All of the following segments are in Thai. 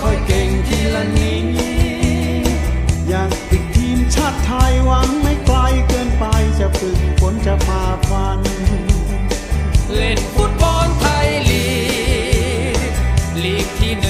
ค่อยเก่งทีละนี้ อยากติดทีมชาติไทยหวังไม่ไกลเกินไปจะฝึกฝนจะพาฟัน เล่นฟุตบอลไทยลีก ลีกที่หนึ่ง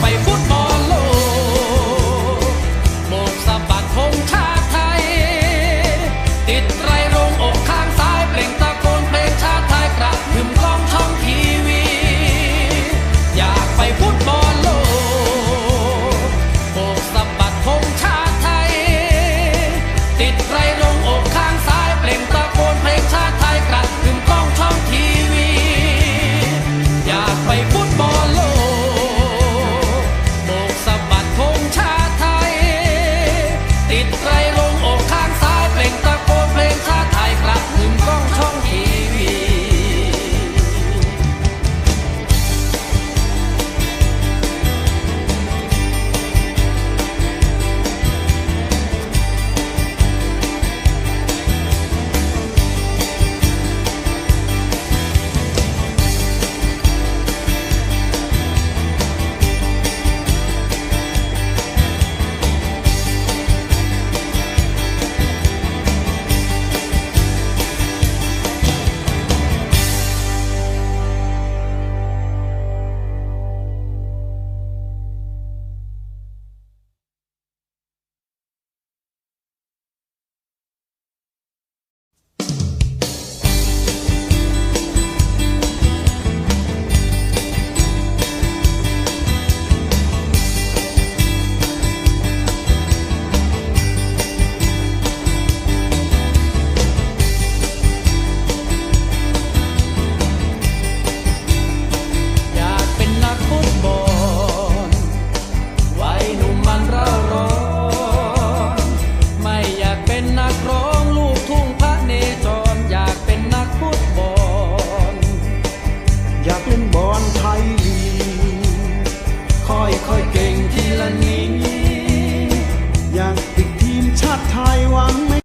ไปฟุตบอ